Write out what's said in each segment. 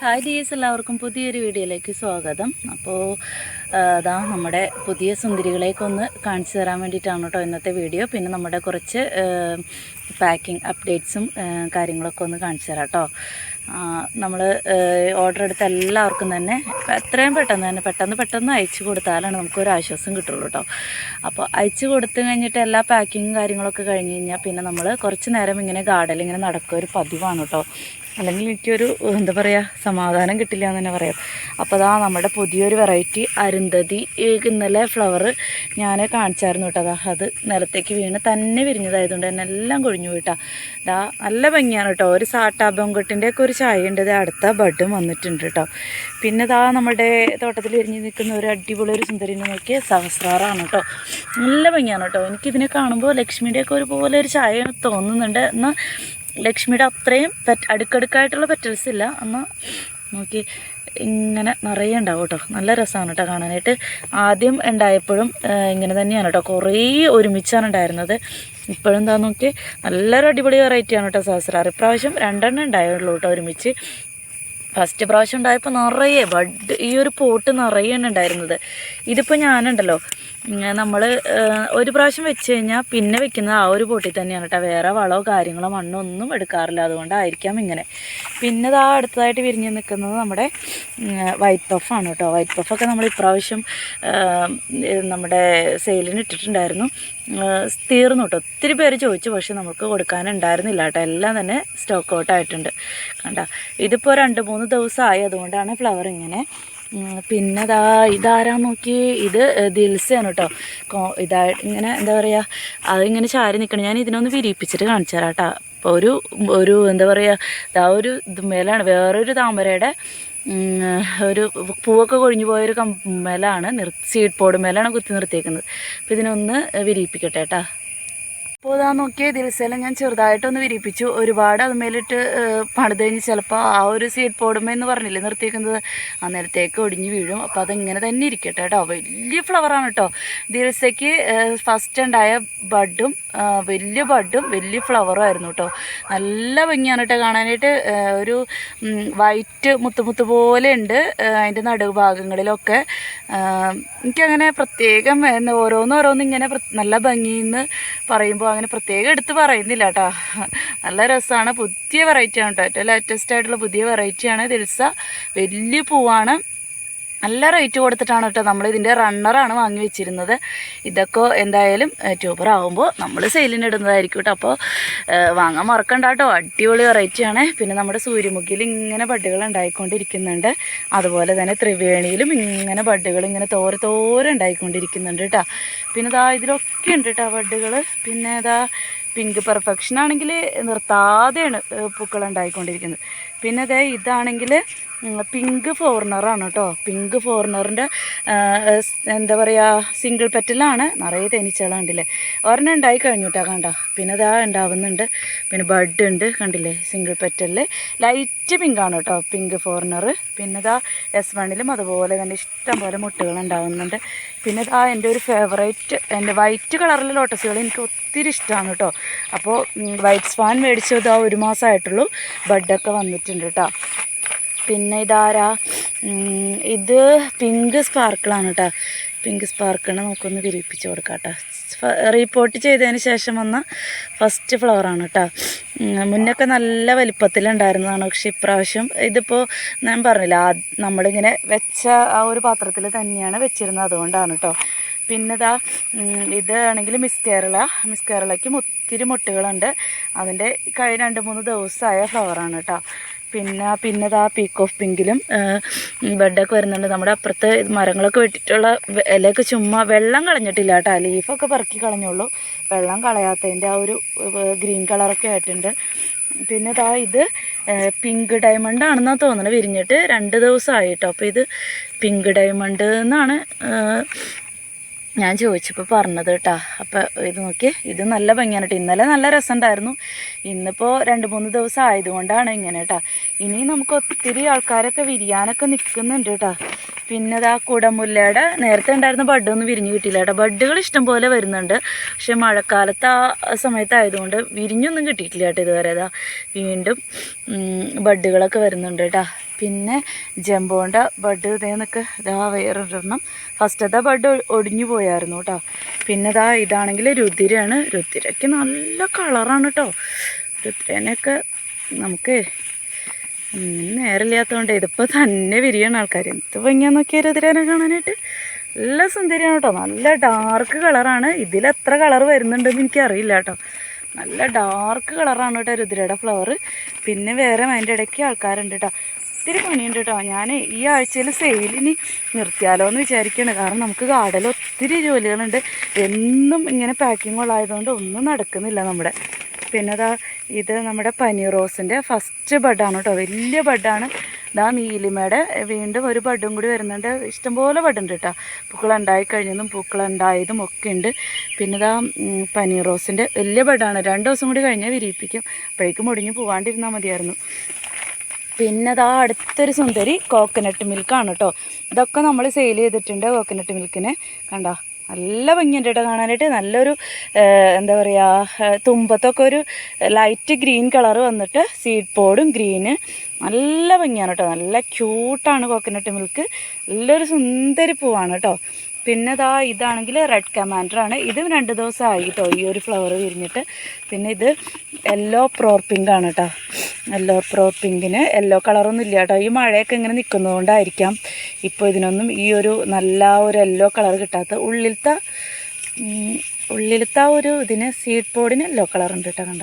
Hi dears എല്ലാവർക്കും പുതിയൊരു വീഡിയോയിലേക്ക് സ്വാഗതം. അപ്പോൾ അതാ നമ്മുടെ പുതിയ സുന്ദരികളേക്കൊന്ന് കാണിച്ചു തരാൻ വേണ്ടിയിട്ടാണ് കേട്ടോ ഇന്നത്തെ വീഡിയോ. പിന്നെ നമ്മുടെ കുറച്ച് പാക്കിംഗ് അപ്ഡേറ്റ്സും കാര്യങ്ങളൊക്കെ ഒന്ന് കാണിച്ചു തരാം കേട്ടോ. നമ്മൾ ഓർഡർ എടുത്ത എല്ലാവർക്കും തന്നെ എത്രയും പെട്ടെന്ന് തന്നെ പെട്ടെന്ന് പെട്ടെന്ന് അയച്ചു കൊടുത്താലാണ് നമുക്കൊരു ആശ്വാസം കിട്ടുള്ളൂ കേട്ടോ. അപ്പോൾ അയച്ചു കൊടുത്തു കഴിഞ്ഞിട്ട് എല്ലാ പാക്കിങ്ങും കാര്യങ്ങളൊക്കെ കഴിഞ്ഞ് കഴിഞ്ഞാൽ പിന്നെ നമ്മൾ കുറച്ച് നേരം ഇങ്ങനെ ഗാർഡനിൽ ഇങ്ങനെ നടക്കുക ഒരു പതിവാണ് കേട്ടോ. അല്ലെങ്കിൽ എനിക്കൊരു എന്താ പറയുക സമാധാനം കിട്ടില്ല എന്ന് തന്നെ പറയാം. അപ്പോൾ അതാ നമ്മുടെ പുതിയൊരു വെറൈറ്റി അരുന്ധതി ഇന്നലെ ഫ്ലവർ ഞാൻ കാണിച്ചായിരുന്നു കേട്ടോ. അതാ അത് നിലത്തേക്ക് വീണ് തന്നെ വിരിഞ്ഞതായതുകൊണ്ട് തന്നെ എല്ലാം കൊഴിഞ്ഞു പോയിട്ടാ ദാ നല്ല ഭംഗിയാണ് കേട്ടോ. ഒരു സാട്ടാ ബൊങ്കട്ടിന്റെ ഒക്കെ ഒരു ചായ ഉണ്ട് ഇത് അടുത്ത ബഡും വന്നിട്ടുണ്ട് കേട്ടോ. പിന്നെ ദാ നമ്മുടെ തോട്ടത്തിൽ വിരിഞ്ഞ് നിൽക്കുന്ന ഒരു അടിപൊളി ഒരു സുന്ദരിനെ നോക്കിയ സഹസ്രാറാണ് കേട്ടോ. നല്ല ഭംഗിയാണ് കേട്ടോ. എനിക്കിതിനെ കാണുമ്പോൾ ലക്ഷ്മിയുടെയൊക്കെ ഒരുപോലെ ഒരു പോലെ ഒരു ചായ തോന്നുന്നുണ്ട്. എന്നാൽ ലക്ഷ്മിയുടെ അത്രയും പെറ്റ് അടുക്കടുക്കായിട്ടുള്ള പെറ്റൽസ് ഇല്ല. എന്നാൽ നോക്കി ഇങ്ങനെ നിറയെ ഉണ്ടാവും കേട്ടോ. നല്ല രസമാണ് കേട്ടോ കാണാനായിട്ട്. ആദ്യം ഉണ്ടായപ്പോഴും ഇങ്ങനെ തന്നെയാണ് കേട്ടോ. കുറേ ഒരുമിച്ചാണ് ഉണ്ടായിരുന്നത്. ഇപ്പോഴും എന്താ നോക്കി നല്ലൊരു അടിപൊളി വെറൈറ്റിയാണ് കേട്ടോ സഹസ്രാർ. ഇപ്രാവശ്യം രണ്ടെണ്ണം ഉണ്ടായുള്ളൂ കേട്ടോ ഒരുമിച്ച്. ഫസ്റ്റ് പ്രാവശ്യം ഉണ്ടായപ്പോൾ നിറയെ ബഡ് ഈ ഒരു പോട്ട് നിറയെയാണ് ഉണ്ടായിരുന്നത്. ഇതിപ്പോൾ ഞാനുണ്ടല്ലോ. നമ്മൾ ഒരു പ്രാവശ്യം വെച്ച് കഴിഞ്ഞാൽ പിന്നെ വെക്കുന്നത് ആ ഒരു പോട്ടിൽ തന്നെയാണ് കേട്ടോ വേറെ വളമോ കാര്യങ്ങളോ മണ്ണോ ഒന്നും എടുക്കാറില്ല. അതുകൊണ്ടായിരിക്കാം ഇങ്ങനെ. പിന്നെ ഇതാ അടുത്തതായിട്ട് വിരിഞ്ഞ് നിൽക്കുന്നത് നമ്മുടെ വൈറ്റ് പഫാണ് കേട്ടോ വൈറ്റ് പഫൊക്കെ നമ്മൾ ഇപ്രാവശ്യം നമ്മുടെ സെയിലിന് ഇട്ടിട്ടുണ്ടായിരുന്നു. തീർന്നു കേട്ടോ. ഒത്തിരി പേര് ചോദിച്ചു പക്ഷെ നമുക്ക് കൊടുക്കാനുണ്ടായിരുന്നില്ല കേട്ടോ. എല്ലാം തന്നെ സ്റ്റോക്ക് ഔട്ട് ആയിട്ടുണ്ട്. കണ്ട ഇതിപ്പോൾ രണ്ട് മൂന്ന് ദിവസമായി അതുകൊണ്ടാണ് ഫ്ലവർ ഇങ്ങനെ. പിന്നെ ദാ ഇതാരാ നോക്കി? ഇത് ദിൽസയാണ് കേട്ടോ. കോ ഇതാ ഇങ്ങനെ എന്താ പറയുക അതിങ്ങനെ ചാരി നിൽക്കണം ഞാൻ ഇതിനൊന്ന് വിരിയിപ്പിച്ചിട്ട് കാണിച്ചു തരാം കേട്ടോ. അപ്പോൾ ഒരു ഒരു എന്താ പറയുക ഇതാ ഒരു ഇത് മേലാണ് വേറൊരു താമരയുടെ ഒരു പൂവൊക്കെ കൊഴിഞ്ഞു പോയൊരു കമ്മലാണ് നിർ സീഡ് പോഡ് മേലാണ് കുത്തി നിർത്തിയേക്കുന്നത്. അപ്പോൾ ഇതിനൊന്ന് വിരിയിപ്പിക്കട്ടെ കേട്ടോ അപ്പോൾ ഇതാ നോക്കിയ ദിവസം ഞാൻ ചെറുതായിട്ടൊന്ന് വിരിപ്പിച്ചു. ഒരുപാട് അതുമേലിട്ട് മേലിട്ട് പണിത് കഴിഞ്ഞ് ചിലപ്പോൾ ആ ഒരു സീഡ് പോടുമ്പോൾ എന്ന് പറഞ്ഞില്ലേ നിർത്തിയേക്കുന്നത്. അന്നേരത്തേക്ക് ഒടിഞ്ഞ് വീഴും. അപ്പോൾ അതിങ്ങനെ തന്നെ ഇരിക്കട്ടെ കേട്ടോ. വലിയ ഫ്ലവറാണ് കേട്ടോ. ദിവസയ്ക്ക് ഫസ്റ്റ് ഉണ്ടായ ബഡും വലിയ ബഡും വലിയ ഫ്ലവറും ആയിരുന്നു കേട്ടോ. നല്ല ഭംഗിയാണ് കേട്ടോ കാണാനായിട്ട്. ഒരു വൈറ്റ് മുത്തുമുത്ത് പോലെ ഉണ്ട് അതിന്റെ നടുഭാഗങ്ങളിലൊക്കെ. ഭാഗങ്ങളിലൊക്കെ എനിക്കങ്ങനെ പ്രത്യേകം എന്ന് ഓരോന്ന് ഓരോന്ന് ഇങ്ങനെ നല്ല ഭംഗിയെന്ന് പറയുമ്പോൾ അങ്ങനെ പ്രത്യേകം എടുത്ത് പറയുന്നില്ല കേട്ടോ നല്ല രസമാണ് പുതിയ വെറൈറ്റിയാണ് കേട്ടോ ഏറ്റവും ലേറ്റസ്റ്റ് ആയിട്ടുള്ള പുതിയ വെറൈറ്റിയാണ് ദിൽസ. വലിയ പൂവാണ്. നല്ല റേറ്റ് കൊടുത്തിട്ടാണ് കേട്ടോ നമ്മൾ ഇതിന്റെ റണ്ണറാണ് വാങ്ങി വെച്ചിരുന്നത്. ഇതൊക്കെ എന്തായാലും ട്യൂബർ ആകുമ്പോൾ നമ്മൾ സെയിലിന് ഇടുന്നതായിരിക്കും കേട്ടോ അപ്പോൾ വാങ്ങാൻ മറക്കണ്ട കേട്ടോ അടിപൊളി വെറൈറ്റിയാണ് പിന്നെ നമ്മുടെ സൂര്യമുഖിയിൽ ഇങ്ങനെ ബഡ്ഡുകൾ ഉണ്ടായിക്കൊണ്ടിരിക്കുന്നുണ്ട്. അതുപോലെ തന്നെ ത്രിവേണിയിലും ഇങ്ങനെ ബഡ്ഡുകൾ ഇങ്ങനെ തോരെ തോരെ ഉണ്ടായിക്കൊണ്ടിരിക്കുന്നുണ്ട് കേട്ടോ പിന്നെ ഇതാ ഇതിലൊക്കെ ഉണ്ട് കേട്ടോ ബഡ്ഡുകൾ. പിന്നെ ഇതാ പിങ്ക് പെർഫെക്ഷൻ ആണെങ്കിൽ നിർത്താതെയാണ് പൂക്കൾ ഉണ്ടായിക്കൊണ്ടിരിക്കുന്നത്. പിന്നെ അതെ ഇതാണെങ്കിൽ പിങ്ക് ഫോറിനറാണ് കേട്ടോ. പിങ്ക് ഫോറിനറിന്റെ എന്താ പറയുക സിംഗിൾ പെറ്റലാണ് നിറയെ തേനീച്ചകളുണ്ടല്ലേ ഒരെണ്ണം ഉണ്ടായി കഴിഞ്ഞു കേട്ടോ കണ്ട. പിന്നെ ഇതാ ഉണ്ടാവുന്നുണ്ട്. പിന്നെ ബഡ് ഉണ്ട് കണ്ടില്ലേ? സിംഗിൾ പെറ്റലിൽ ലൈറ്റ് പിങ്കാണ് കേട്ടോ പിങ്ക് ഫോറിനർ പിന്നെ ഇതാ എസ് വണ്ണിലും അതുപോലെ തന്നെ ഇഷ്ടം പോലെ മുട്ടുകൾ ഉണ്ടാവുന്നുണ്ട്. പിന്നെ ഇതാ എന്റെ ഒരു ഫേവറേറ്റ് എന്റെ വൈറ്റ് കളറിലെ ലോട്ടസുകൾ എനിക്ക് ഒത്തിരി ഇഷ്ടമാണ് കേട്ടോ. അപ്പോൾ വൈറ്റ് സ്വാൻ മേടിച്ചത് ആ ഒരു മാസമായിട്ടുള്ളൂ. ബഡൊക്കെ വന്നിട്ടുണ്ട് കേട്ടോ പിന്നെ ഇതാരാ? ഇത് പിങ്ക് സ്പാർക്കിളാണ് കേട്ടോ പിങ്ക് സ്പാർക്കിളിനെ നമുക്കൊന്ന് വിരിപ്പിച്ച് കൊടുക്കാം കേട്ടോ റീപ്പോർട്ട് ചെയ്തതിന് ശേഷം വന്ന ഫസ്റ്റ് ഫ്ലവറാണ് കേട്ടോ മുന്നൊക്കെ നല്ല വലിപ്പത്തിലുണ്ടായിരുന്നതാണ്. പക്ഷേ ഇപ്രാവശ്യം ഇതിപ്പോൾ ഞാൻ പറഞ്ഞില്ല നമ്മളിങ്ങനെ വെച്ച ആ ഒരു പാത്രത്തിൽ തന്നെയാണ് വെച്ചിരുന്നത് അതുകൊണ്ടാണ് കേട്ടോ പിന്നെ ഇതാ ഇതാണെങ്കിൽ മിസ് കേരള. മിസ് കേരളയ്ക്കും ഒത്തിരി മുട്ടുകളുണ്ട്. അതിന്റെ കഴിഞ്ഞ രണ്ട് മൂന്ന് ദിവസമായ ഫ്ലവറാണ് കേട്ടോ പിന്നെ പിന്നെ ഇതാ പീക്ക് ഓഫ് പിങ്കിലും ബെഡൊക്കെ വരുന്നുണ്ട്. നമ്മുടെ അപ്പുറത്തെ മരങ്ങളൊക്കെ വെട്ടിട്ടുള്ള ഇലയൊക്കെ ചുമ്മാ വെള്ളം കളഞ്ഞിട്ടില്ല കേട്ടോ. ലീഫൊക്കെ പെറുക്കി കളഞ്ഞുള്ളൂ. വെള്ളം കളയാത്തതിന്റെ ആ ഒരു ഗ്രീൻ കളറൊക്കെ ആയിട്ടുണ്ട്. പിന്നെ ഇതാ ഇത് പിങ്ക് ഡയമണ്ട് ആണെന്നാണ് തോന്നുന്നത് വിരിഞ്ഞിട്ട് രണ്ട് ദിവസമായി കേട്ടോ. അപ്പോൾ ഇത് പിങ്ക് ഡയമണ്ട് എന്നാണ് ഞാൻ ചോദിച്ചപ്പോൾ പറഞ്ഞത് കേട്ടാ അപ്പോൾ ഇത് നോക്കി ഇത് നല്ല ഭംഗിയാണ് കേട്ടോ ഇന്നലെ നല്ല രസമുണ്ടായിരുന്നു. ഇന്നിപ്പോൾ രണ്ട് മൂന്ന് ദിവസം ആയതുകൊണ്ടാണ് ഇങ്ങനെ കേട്ടാ ഇനി നമുക്ക് ഒത്തിരി ആൾക്കാരൊക്കെ വിരിയാനൊക്കെ നിൽക്കുന്നുണ്ട് കേട്ടാ പിന്നെ ഇതാ കുടമുല്ലയുടെ നേരത്തെ ഉണ്ടായിരുന്ന ബഡ്ഡൊന്നും വിരിഞ്ഞു കിട്ടിയില്ല കേട്ടോ ബഡ്ഡുകൾ ഇഷ്ടംപോലെ വരുന്നുണ്ട്. പക്ഷെ മഴക്കാലത്ത് ആ സമയത്തായതുകൊണ്ട് വിരിഞ്ഞൊന്നും കിട്ടിയിട്ടില്ല കേട്ടോ ഇതുവരെ ഇതാ വീണ്ടും ബഡ്ഡുകളൊക്കെ വരുന്നുണ്ട് കേട്ടോ പിന്നെ ജംബോണ്ട ബഡ് ഇതേ നിൽക്ക് ഇതാ വേറൊരെണ്ണം. ഫസ്റ്റത്തെ ബഡ് ഒടിഞ്ഞു പോയായിരുന്നു കേട്ടോ പിന്നെ ഇതാ ഇതാണെങ്കിൽ രുതിരാണ് രുതിരയ്ക്ക് നല്ല കളറാണ് കേട്ടോ രുതിരനൊക്കെ നമുക്ക് നേരമില്ലാത്തതുകൊണ്ട് ഇതിപ്പോൾ തന്നെ വിരിയണ ആൾക്കാർ എന്ത് ഭംഗിയാന്ന് നോക്കിയാൽ രുതിരനെ കാണാനായിട്ട്. നല്ല സുന്ദരിയാണ് കേട്ടോ നല്ല ഡാർക്ക് കളറാണ്. ഇതിലെത്ര കളർ വരുന്നുണ്ടെന്ന് എനിക്കറിയില്ല കേട്ടോ നല്ല ഡാർക്ക് കളറാണ് കേട്ടോ രുദ്രയുടെ ഫ്ലവർ പിന്നെ വേറെ അതിന്റെ ഇടയ്ക്ക് ആൾക്കാരുണ്ട് കേട്ടോ ഒത്തിരി പണിയുണ്ട് കേട്ടോ ഞാൻ ഈ ആഴ്ചയിൽ സെയിലിനി നിർത്തിയാലോ എന്ന് വിചാരിക്കുകയാണ് കാരണം നമുക്ക് ഗാർഡനിൽ ഒത്തിരി ജോലികളുണ്ട്. എന്നും ഇങ്ങനെ പാക്കിംഗ് ഒന്നും നടക്കുന്നില്ല നമ്മുടെ. പിന്നെ ദാ ഇത് നമ്മുടെ പനീർ റോസിന്റെ ഫസ്റ്റ് ബഡാണ് കേട്ടോ വലിയ ബഡാണ് ഇതാ നീലിമയുടെ വീണ്ടും ഒരു ബഡും കൂടി വരുന്നുണ്ട്. ഇഷ്ടംപോലെ ബഡുണ്ട് കേട്ടോ പൂക്കളുണ്ടായി കഴിഞ്ഞതും പൂക്കളുണ്ടായതും ഒക്കെ ഉണ്ട്. പിന്നെ ഇതാ പനി റോസിന്റെ വലിയ ബഡാണ് രണ്ട് ദിവസം കൂടി കഴിഞ്ഞാൽ വിരിയിപ്പിക്കും. അപ്പോഴേക്കും മുടിഞ്ഞ് പോകാണ്ടിരുന്നാൽ മതിയായിരുന്നു. പിന്നെ അതാ അടുത്തൊരു സുന്ദരി കോക്കനട്ട് മിൽക്കാണ് കേട്ടോ ഇതൊക്കെ നമ്മൾ സെയിൽ ചെയ്തിട്ടുണ്ട് കോക്കനട്ട് മിൽക്കിന് കണ്ടോ? നല്ല ഭംഗിയുണ്ട് കേട്ടോ കാണാനായിട്ട്. നല്ലൊരു എന്താ പറയുക തുമ്പത്തൊക്കെ ഒരു ലൈറ്റ് ഗ്രീൻ കളർ വന്നിട്ട് സീഡ് പോഡും ഗ്രീന് നല്ല ഭംഗിയാണ് കേട്ടോ നല്ല ക്യൂട്ടാണ് കോക്കനട്ട് മിൽക്ക് നല്ലൊരു സുന്ദരി പൂവാണ് കേട്ടോ പിന്നെ ഇതാ ഇതാണെങ്കിൽ റെഡ് കമാൻഡർ ആണ്. ഇതും രണ്ട് ദിവസം ആയി കേട്ടോ ഈ ഒരു ഫ്ലവർ വിരിഞ്ഞിട്ട്. പിന്നെ ഇത് യെല്ലോ പ്രോർ പിങ്ക് ആണ് കേട്ടോ യെല്ലോ പ്രോർ പിങ്കിന് യെല്ലോ കളറൊന്നും ഇല്ല കേട്ടോ ഈ മഴയൊക്കെ ഇങ്ങനെ നിൽക്കുന്നതുകൊണ്ടായിരിക്കാം ഇപ്പോൾ ഇതിനൊന്നും ഈ ഒരു നല്ല ഒരു യെല്ലോ കളർ കിട്ടാത്ത ഉള്ളിലത്തെ ഉള്ളിലത്തെ ഒരു ഇതിന് സീഡ് പോഡിന് യെല്ലോ കളർ ഉണ്ട് കേട്ടോ കണ്ട.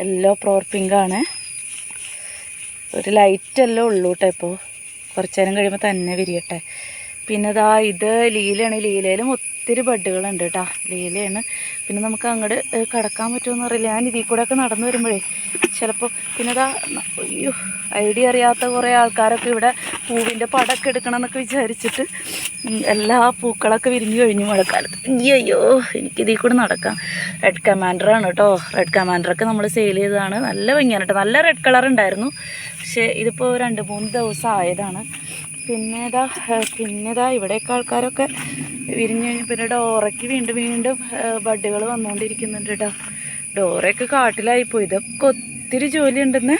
യെല്ലോ പ്രോർ പിങ്കാണ് ഒരു ലൈറ്റ് എല്ലാം ഉള്ളൂ കേട്ടോ ഇപ്പോൾ കുറച്ച് നേരം കഴിയുമ്പോൾ തന്നെ വിരിയട്ടെ. പിന്നെ ഇതാ ഇത് ലീലയാണ്. ലീലയിലും ഒത്തിരി ബഡുകളുണ്ട് കേട്ടോ ലീലയാണ്. പിന്നെ നമുക്ക് അങ്ങോട്ട് കടക്കാൻ പറ്റുമെന്ന് അറിയില്ല. ഞാൻ ഇതിൽ കൂടെ ഒക്കെ നടന്നു വരുമ്പോഴേ ചിലപ്പോൾ പിന്നെ ഇതാ അയ്യോ ഐഡിയ അറിയാത്ത കുറേ ആൾക്കാരൊക്കെ ഇവിടെ പൂവിന്റെ പടമൊക്കെ എടുക്കണം എന്നൊക്കെ വിചാരിച്ചിട്ട് എല്ലാ പൂക്കളൊക്കെ വിരിഞ്ഞു കഴിഞ്ഞു മഴക്കാലത്ത്. അയ്യോ എനിക്കിതിൽ കൂടെ നടക്കാം. റെഡ് കമാൻഡറാണ് കേട്ടോ റെഡ് കമാൻഡറൊക്കെ നമ്മൾ സെയിൽ ചെയ്തതാണ്. നല്ല ഭംഗിയാണ് കേട്ടോ നല്ല റെഡ് കളർ ഉണ്ടായിരുന്നു. പക്ഷേ ഇതിപ്പോൾ രണ്ട് മൂന്ന് ദിവസം ആയതാണ്. പിന്നെ ഇതാ പിന്നെ ഇതാ ഇവിടെയൊക്കെ ആൾക്കാരൊക്കെ വിരിഞ്ഞ് കഴിഞ്ഞ് പിന്നെ ഡോറയ്ക്ക് വീണ്ടും വീണ്ടും ബഡ്ഡുകൾ വന്നുകൊണ്ടിരിക്കുന്നുണ്ട് കേട്ടോ ഡോറയൊക്കെ കാട്ടിലായിപ്പോയി. ഇതൊക്കെ ഒത്തിരി ജോലി ഉണ്ടെന്ന്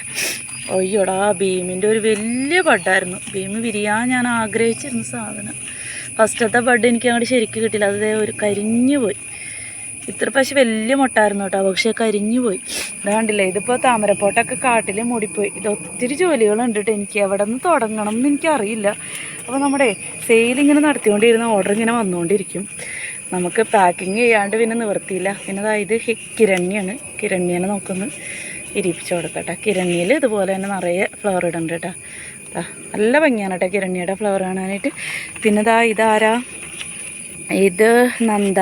അയ്യോടാ ഭീമിന്റെ ഒരു വലിയ ബഡ്ഡായിരുന്നു. ഭീമ് വിരിയാൻ ഞാൻ ആഗ്രഹിച്ചിരുന്ന സാധനം. ഫസ്റ്റത്തെ ബഡ് എനിക്ക് അങ്ങോട്ട് ശരിക്ക് കിട്ടില്ല അത് ഒരു കരിഞ്ഞു പോയി. ഇത്ര പശു വലിയ മുട്ടായിരുന്നു കേട്ടോ. പക്ഷേ കരിഞ്ഞു പോയി. ഇത് കണ്ടില്ലേ ഇതിപ്പോൾ താമരപ്പോട്ടൊക്കെ കാട്ടിൽ മൂടിപ്പോയി. ഇത് ഒത്തിരി ജോലികളുണ്ട് കേട്ടോ എനിക്ക്. എവിടെ നിന്ന് തുടങ്ങണം എന്ന് എനിക്കറിയില്ല. അപ്പോൾ നമ്മുടെ സെയിൽ ഇങ്ങനെ നടത്തിക്കൊണ്ടിരുന്ന ഓർഡർ ഇങ്ങനെ വന്നുകൊണ്ടിരിക്കും നമുക്ക് പാക്കിങ് ചെയ്യാണ്ട് പിന്നെ നിവർത്തിയില്ല. പിന്നെ അതായത് കിരണ്യാണ്. കിരണ്യനെ നോക്കുന്നു ഇരിപ്പിച്ചു കൊടുക്കട്ടെ. കിരണ്യയിൽ ഇതുപോലെ തന്നെ നിറയെ ഫ്ലവർ ഇടുന്നുണ്ട് കേട്ടോ. നല്ല ഭംഗിയാണ് കേട്ടോ കിരണ്യയുടെ ഫ്ലവർ കാണാനായിട്ട്. പിന്നെ ഇതാ ഇതാരാ? ഇത് നന്ദ.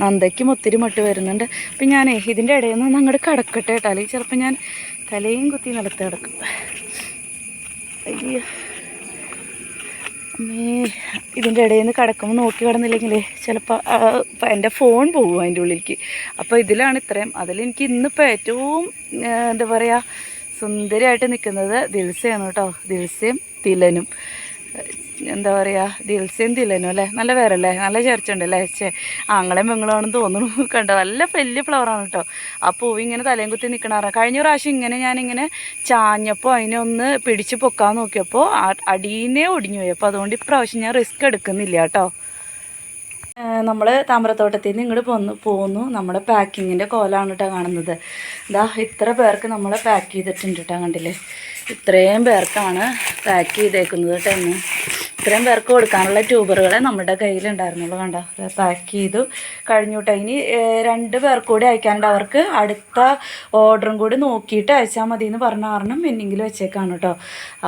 നന്ദയ്ക്കും ഒത്തിരി മട്ട് വരുന്നുണ്ട്. അപ്പം ഞാൻ ഇതിന്റെ ഇടയിൽ നിന്ന് അങ്ങോട്ട് കിടക്കട്ടെ കേട്ടോ. അല്ലെങ്കിൽ ചിലപ്പോൾ ഞാൻ തലയും കുത്തി നിലത്ത് കിടക്കും അയ്യോ. ഇതിന്റെ ഇടയിൽ നിന്ന് കിടക്കുമ്പോൾ നോക്കി കിടന്നില്ലെങ്കിലേ ചിലപ്പോൾ എന്റെ ഫോൺ പോകും അതിന്റെ ഉള്ളിലേക്ക്. അപ്പോൾ ഇതിലാണ് ഇത്രയും. അതിലെനിക്ക് ഇന്നിപ്പോൾ ഏറ്റവും എന്താ പറയുക സുന്ദരിയായിട്ട് നിൽക്കുന്നത് ദിൽസയാണ് കേട്ടോ. ദിൽസയും തിലനും. എന്താ പറയുക ദിൽസയും തിലനും അല്ലേ? നല്ല പേരല്ലേ? നല്ല ചേർച്ചുണ്ട് അല്ലേ ചേ ആങ്ങളെയും പെങ്ങളാണെന്ന് തോന്നുന്നു. കണ്ടോ? നല്ല വലിയ ഫ്ലവറാണ് കേട്ടോ ആ പൂവ് ഇങ്ങനെ തലയും കുത്തി നിൽക്കണാറ കഴിഞ്ഞ പ്രാവശ്യം ഇങ്ങനെ ഞാനിങ്ങനെ ചാഞ്ഞപ്പോൾ അതിനെ ഒന്ന് പിടിച്ച് പൊക്കാൻ നോക്കിയപ്പോൾ അടീനെ ഒടിഞ്ഞു പോയി. അപ്പോൾ അതുകൊണ്ട് ഇപ്രാവശ്യം ഞാൻ റിസ്ക് എടുക്കുന്നില്ല കേട്ടോ നമ്മൾ താമരത്തോട്ടത്തിൽ നിന്ന് ഇങ്ങോട്ട് പോന്നു പോന്നു. നമ്മുടെ പാക്കിങ്ങിന്റെ കോലാണ് കേട്ടോ കാണുന്നത്. ഇതാ ഇത്ര പേർക്ക് നമ്മൾ പാക്ക് ചെയ്തിട്ടുണ്ട് കേട്ടോ കണ്ടില്ലേ? ഇത്രയും പേർക്കാണ് പാക്ക് ചെയ്തേക്കുന്നത് കേട്ടോ ഇത്രയും പേർക്ക് കൊടുക്കാനുള്ള ട്യൂബറുകളെ നമ്മുടെ കയ്യിലുണ്ടായിരുന്നുള്ളൂ കണ്ടോ? പാക്ക് ചെയ്തു. കഴിഞ്ഞു കേട്ടോ ഇനി രണ്ട് പേർക്ക് കൂടി അയക്കാനുണ്ട്. അവർക്ക് അടുത്ത ഓർഡറും കൂടി നോക്കിയിട്ട് അയച്ചാൽ മതി എന്ന് പറഞ്ഞ കാരണം പെൻഡിങ്ങിൽ വെച്ചേക്കാണ് കേട്ടോ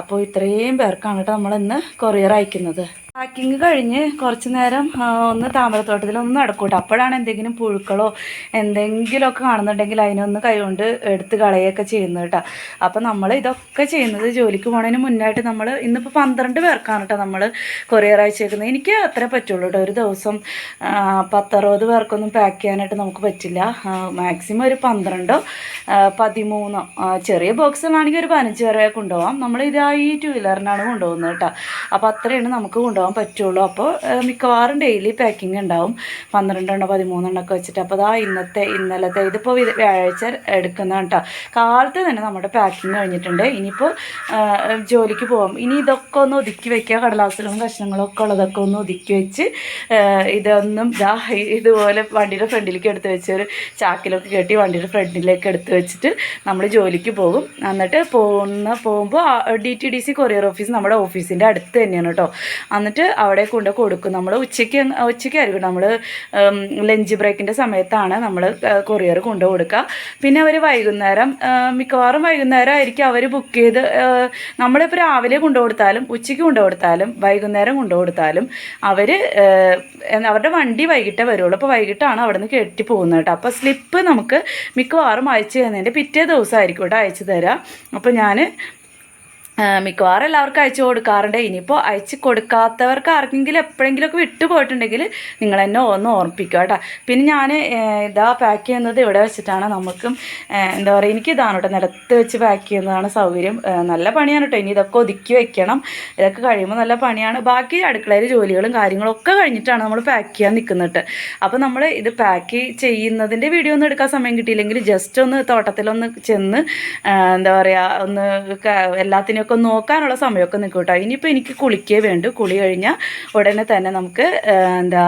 അപ്പോൾ ഇത്രയും പേർക്കാണ് കേട്ടോ നമ്മളിന്ന് കൊറിയർ അയക്കുന്നത്. പാക്കിങ് കഴിഞ്ഞ് കുറച്ച് നേരം ഒന്ന് താമരത്തോട്ടത്തിൽ ഒന്ന് നടക്കൂട്ടോ. അപ്പോഴാണ് എന്തെങ്കിലും പുഴുക്കളോ എന്തെങ്കിലുമൊക്കെ കാണുന്നുണ്ടെങ്കിൽ അതിനൊന്ന് കൈകൊണ്ട് എടുത്ത് കളയുകയൊക്കെ ചെയ്യുന്നത് കേട്ടോ. അപ്പം നമ്മൾ ഇതൊക്കെ ചെയ്യുന്നത് ജോലിക്ക് പോണതിന് മുന്നായിട്ട് നമ്മൾ ഇന്നിപ്പോൾ പന്ത്രണ്ട് പേർക്കാണ് കേട്ടോ നമ്മൾ കൊറിയർ അയച്ചേക്കുന്നത്. എനിക്ക് അത്ര പറ്റുള്ളൂ കേട്ടോ. ഒരു ദിവസം പത്തറുപത് പേർക്കൊന്നും പാക്ക് ചെയ്യാനായിട്ട് നമുക്ക് പറ്റില്ല. മാക്സിമം ഒരു പന്ത്രണ്ടോ പതിമൂന്നോ ചെറിയ ബോക്സുകളാണെങ്കിൽ ഒരു പതിനഞ്ച് പേരെ കൊണ്ടുപോകാം നമ്മൾ ഇതാ ഈ ടു വീലറിനാണ് കൊണ്ടുപോകുന്നത് കേട്ടോ. അപ്പോൾ അത്രയാണ് നമുക്ക് കൊണ്ടുപോകാൻ പറ്റുള്ളൂ. അപ്പോൾ മിക്കവാറും ഡെയിലി പാക്കിംഗ് ഉണ്ടാവും. പന്ത്രണ്ടെണ്ണോ പതിമൂന്നെണ്ണോ ഒക്കെ വെച്ചിട്ട്. അപ്പോൾ അതാ ഇന്നത്തെ ഇന്നലത്തെ ഇതിപ്പോൾ ഇത് വ്യാഴാഴ്ച എടുക്കുന്നതാണ് കേട്ടോ കാലത്ത് തന്നെ നമ്മുടെ പാക്കിംഗ് കഴിഞ്ഞിട്ടുണ്ട്. ഇനിയിപ്പോൾ ജോലിക്ക് പോകാം ഇനി ഇതൊക്കെ ഒന്ന് ഒതുക്കി വയ്ക്കുക കടലാസുകളും കഷ്ണങ്ങളും ഒക്കെ ഉള്ളതൊക്കെ ഒന്ന് ഒതുക്കി വെച്ച് ഇതൊന്നും ഇതാ ഇതുപോലെ വണ്ടിയുടെ ഫ്രണ്ടിലേക്ക് എടുത്ത് വെച്ച് ഒരു ചാക്കിലൊക്കെ കെട്ടി വണ്ടിയുടെ ഫ്രണ്ടിലേക്ക് എടുത്ത് വെച്ചിട്ട് നമ്മൾ ജോലിക്ക് പോകും. എന്നിട്ട് പോകുന്ന പോകുമ്പോൾ D T D C courier office നമ്മുടെ ഓഫീസിന്റെ അടുത്ത് തന്നെയാണ് കേട്ടോ എന്നിട്ട് അവിടെ കൊണ്ട് കൊടുക്കും. നമ്മൾ ഉച്ചയ്ക്ക് ഉച്ചയ്ക്ക് ഉച്ചയ്ക്കായിരിക്കും നമ്മൾ ലഞ്ച് ബ്രേക്കിന്റെ സമയത്താണ് നമ്മൾ കൊറിയർ കൊണ്ട് കൊടുക്കുക പിന്നെ അവർ വൈകുന്നേരം മിക്കവാറും വൈകുന്നേരം ആയിരിക്കും അവർ ബുക്ക് ചെയ്ത് നമ്മളിപ്പോൾ രാവിലെ കൊണ്ടു കൊടുത്താലും ഉച്ചയ്ക്ക് കൊണ്ടു കൊടുത്താലും വൈകുന്നേരം കൊണ്ടു കൊടുത്താലും അവർ അവരുടെ വണ്ടി വൈകിട്ടേ വരുള്ളൂ. അപ്പോൾ വൈകിട്ടാണ് അവിടെ നിന്ന് കെട്ടി പോകുന്നത് കേട്ടോ. അപ്പോൾ സ്ലിപ്പ് നമുക്ക് മിക്കവാറും അയച്ചു തന്നതിന്റെ പിറ്റേ ദിവസമായിരിക്കും കേട്ടോ അയച്ചു തരാം. അപ്പോൾ ഞാൻ മിക്കവാറും എല്ലാവർക്കും അയച്ചു കൊടുക്കാറുണ്ട്. ഇനിയിപ്പോൾ അയച്ചു കൊടുക്കാത്തവർക്ക് ആർക്കെങ്കിലും എപ്പോഴെങ്കിലുമൊക്കെ വിട്ടു പോയിട്ടുണ്ടെങ്കിൽ നിങ്ങൾ എന്നെ ഒന്ന് ഓർമ്മിപ്പിക്കുക കേട്ടോ. പിന്നെ ഞാൻ ഇതാ പാക്ക് ചെയ്യുന്നത് ഇവിടെ വെച്ചിട്ടാണ് നമുക്കും എന്താ പറയുക എനിക്ക് ഇതാണ് കേട്ടോ നിലത്ത് വെച്ച് പാക്ക് ചെയ്യുന്നതാണ് സൗകര്യം. നല്ല പണിയാണ് കേട്ടോ. ഇനി ഇതൊക്കെ ഒതുക്കി വെക്കണം. ഇതൊക്കെ കഴിയുമ്പോൾ നല്ല പണിയാണ്. ബാക്കി അടുക്കളയിൽ ജോലികളും കാര്യങ്ങളും ഒക്കെ കഴിഞ്ഞിട്ടാണ് നമ്മൾ പാക്ക് ചെയ്യാൻ നിൽക്കുന്നത്. അപ്പോൾ നമ്മൾ ഇത് പാക്ക് ചെയ്യുന്നതിന്റെ വീഡിയോ ഒന്നും എടുക്കാൻ സമയം കിട്ടിയില്ലെങ്കിൽ ജസ്റ്റ് ഒന്ന് തോട്ടത്തിലൊന്ന് ചെന്ന് എന്താ പറയുക ഒന്ന് ക- ഒന്ന് നോക്കാനുള്ള സമയമൊക്കെ നിൽക്കും കേട്ടോ ഇനിയിപ്പോൾ എനിക്ക് കുളിക്കേ വേണ്ടു. കുളി കഴിഞ്ഞാൽ ഉടനെ തന്നെ നമുക്ക് എന്താ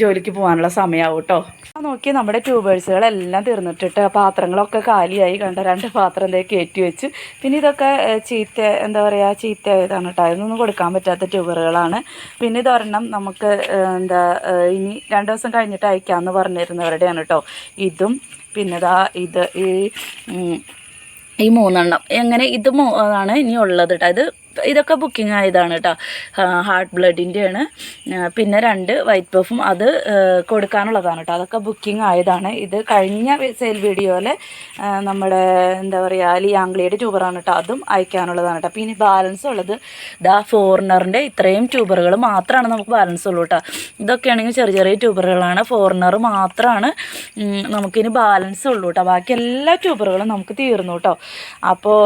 ജോലിക്ക് പോകാനുള്ള സമയമാവും കേട്ടോ നോക്കി നമ്മുടെ ട്യൂബേഴ്സുകളെല്ലാം തീർന്നിട്ടിട്ട് പാത്രങ്ങളൊക്കെ കാലിയായി കണ്ട? രണ്ട് പാത്രം എന്തേ കയറ്റി വെച്ചു. പിന്നെ ഇതൊക്കെ ചീത്ത എന്താ പറയുക ചീത്ത ഇതാണ് കേട്ടോ. അതൊന്നും കൊടുക്കാൻ പറ്റാത്ത ട്യൂബറുകളാണ്. പിന്നെ ഇതൊരെണ്ണം നമുക്ക് എന്താ ഇനി രണ്ട് ദിവസം കഴിഞ്ഞിട്ട് അയക്കാമെന്ന് പറഞ്ഞിരുന്നവരുടെയാണ് കേട്ടോ. ഇതും പിന്നെ ഇത് ഈ ഈ മൂന്നെണ്ണം. എങ്ങനെ ഇത് ആണ് ഇനി ഉള്ളത് കേട്ടോ ഇത് ഇതൊക്കെ ബുക്കിംഗ് ആയതാണ് കേട്ടോ ഹാർട്ട് ബ്ലഡിന്റെയാണ് പിന്നെ രണ്ട് വൈറ്റ് പഫും അത് കൊടുക്കാനുള്ളതാണ് കേട്ടോ അതൊക്കെ ബുക്കിംഗ് ആയതാണ്. ഇത് കഴിഞ്ഞ സെയിൽ വീഡിയോയിൽ നമ്മുടെ എന്താ പറയുക ലിയാംഗ്ലിയുടെ ട്യൂബറാണ് കേട്ടോ അതും അയക്കാനുള്ളതാണ് കേട്ടോ പിന്നെ ബാലൻസ് ഉള്ളത്. ദാ ഫോറിനറിന്റെ ഇത്രയും ട്യൂബറുകൾ മാത്രമാണ് നമുക്ക് ബാലൻസ് ഉള്ളൂ കേട്ടോ ഇതൊക്കെയാണെങ്കിൽ ചെറിയ ചെറിയ ട്യൂബറുകളാണ്. ഫോറിനർ മാത്രമാണ് നമുക്കിനി ബാലൻസ് ഉള്ളൂ കേട്ടോ ബാക്കി എല്ലാ ട്യൂബറുകളും നമുക്ക് തീർന്നു കേട്ടോ അപ്പോൾ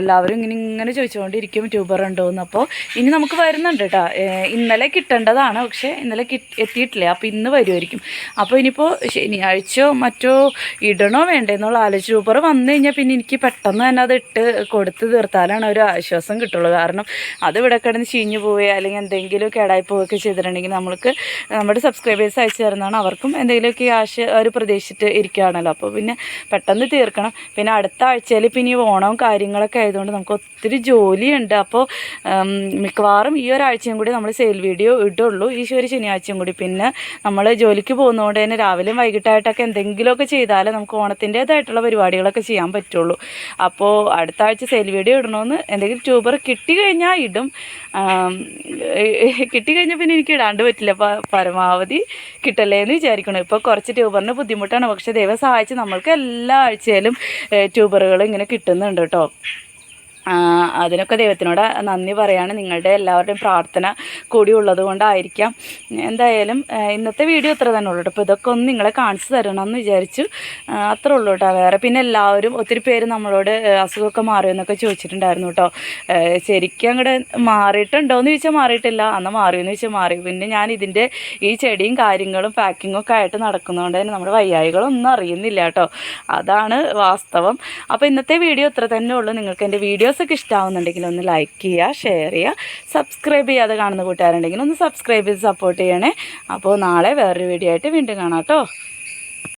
എല്ലാവരും ഇങ്ങനെ ഇങ്ങനെ ചോദിച്ചുകൊണ്ടിരിക്കും ട്യൂബർ ഉണ്ടോയെന്ന് അപ്പോൾ ഇനി നമുക്ക് വരുന്നുണ്ട് കേട്ടോ ഇന്നലെ കിട്ടേണ്ടതാണ് പക്ഷേ ഇന്നലെ കിട്ട് എത്തിയിട്ടില്ല. അപ്പോൾ ഇന്ന് വരുമായിരിക്കും അപ്പോൾ ഇനിയിപ്പോൾ ശനിയാഴ്ചയോ മറ്റോ ഇടണോ വേണ്ടേ എന്നുള്ള ആലോചിച്ച് ഊബർ വന്നു കഴിഞ്ഞാൽ പിന്നെ എനിക്ക് പെട്ടെന്ന് തന്നെ അത് ഇട്ട് കൊടുത്ത് തീർത്താലാണ് ഒരു ആശ്വാസം കിട്ടുള്ളൂ. കാരണം അത് ഇവിടെ കിടന്ന് ചീഞ്ഞു പോവുകയോ അല്ലെങ്കിൽ എന്തെങ്കിലും കേടായി പോവുകയൊക്കെ ചെയ്തിട്ടുണ്ടെങ്കിൽ നമ്മൾക്ക് നമ്മുടെ സബ്സ്ക്രൈബേഴ്സ് അയച്ചു തരുന്നതാണ്. അവർക്കും എന്തെങ്കിലുമൊക്കെ ആശ അവർ പ്രതീക്ഷിച്ചിട്ട് ഇരിക്കുകയാണല്ലോ. അപ്പോൾ പിന്നെ പെട്ടെന്ന് തീർക്കണം. പിന്നെ അടുത്ത ആഴ്ചയിൽ പിന്നെ ഓണവും കാര്യങ്ങളൊക്കെ ആയതുകൊണ്ട് നമുക്ക് ഒത്തിരി ജോലിയുണ്ട്. അപ്പോൾ ഉം, മിക്കവാറും ഈ ഒരാഴ്ചയും കൂടി നമ്മൾ സെയിൽ വീഡിയോ ഇടുള്ളൂ. ഈ ഒരു ശനിയാഴ്ചയും കൂടി പിന്നെ നമ്മൾ ജോലിക്ക് പോകുന്നതുകൊണ്ട് തന്നെ രാവിലെയും വൈകിട്ടായിട്ടൊക്കെ എന്തെങ്കിലുമൊക്കെ ചെയ്താലേ നമുക്ക് ഓണത്തിന്റേതായിട്ടുള്ള പരിപാടികളൊക്കെ ചെയ്യാൻ പറ്റുള്ളൂ. അപ്പോൾ അടുത്ത ആഴ്ച സെയിൽ വീഡിയോ ഇടണമെന്ന് എന്തെങ്കിലും ട്യൂബർ കിട്ടി കഴിഞ്ഞാൽ ഇടും കിട്ടി കിട്ടിക്കഴിഞ്ഞാൽ പിന്നെ എനിക്ക് ഇടാണ്ട് പറ്റില്ല. പരമാവധി കിട്ടല്ലേ എന്ന് വിചാരിക്കണം. ഇപ്പോൾ കുറച്ച് ട്യൂബറിന് ബുദ്ധിമുട്ടാണ്. പക്ഷേ ദൈവം സഹായിച്ച് നമ്മൾക്ക് എല്ലാ ആഴ്ചയിലും ട്യൂബറുകൾ ഇങ്ങനെ കിട്ടുന്നുണ്ട് കേട്ടോ. അതിനൊക്കെ ദൈവത്തിനോട് നന്ദി പറയാണ്. നിങ്ങളുടെ എല്ലാവരുടെയും പ്രാർത്ഥന കൂടി ഉള്ളത് കൊണ്ടായിരിക്കാം എന്തായാലും ഇന്നത്തെ വീഡിയോ ഇത്ര തന്നെ ഉള്ളൂ അപ്പോൾ ഇതൊക്കെ ഒന്ന് നിങ്ങളെ കാണിച്ചു തരണം എന്ന് വിചാരിച്ചു. അത്ര ഉള്ളൂ കേട്ടോ. വേറെ പിന്നെ എല്ലാവരും ഒത്തിരി പേര് നമ്മളോട് അസുഖമൊക്കെ മാറിയെന്നൊക്കെ ചോദിച്ചിട്ടുണ്ടായിരുന്നു കേട്ടോ. ശരിക്കും അങ്ങോട്ട് മാറിയിട്ടുണ്ടോ എന്ന് ചോദിച്ചാൽ മാറിയിട്ടില്ല. അന്ന് മാറിയെന്ന് ചോദിച്ചാൽ മാറി. പിന്നെ ഞാൻ ഇതിന്റെ ഈ ചെടിയും കാര്യങ്ങളും പാക്കിങ്ങും ഒക്കെ ആയിട്ട് നടക്കുന്നതുകൊണ്ട് തന്നെ നമ്മുടെ വയ്യായികളൊന്നും അറിയുന്നില്ല കേട്ടോ. അതാണ് വാസ്തവം. അപ്പോൾ ഇന്നത്തെ വീഡിയോ ഇത്ര തന്നെ ഉള്ളൂ. നിങ്ങൾക്ക് എന്റെ വീഡിയോസൊക്കെ ഇഷ്ടമാവുന്നുണ്ടെങ്കിൽ ഒന്ന് ലൈക്ക് ചെയ്യുക ഷെയർ ചെയ്യുക. സബ്സ്ക്രൈബ് ചെയ്യാതെ കാണുന്ന കൂട്ടുകാരുണ്ടെങ്കിൽ ഒന്ന് സബ്സ്ക്രൈബ് ചെയ്ത് സപ്പോർട്ട് ചെയ്യണേ. അപ്പോൾ നാളെ വേറൊരു വീഡിയോ ആയിട്ട് വീണ്ടും കാണാം കേട്ടോ.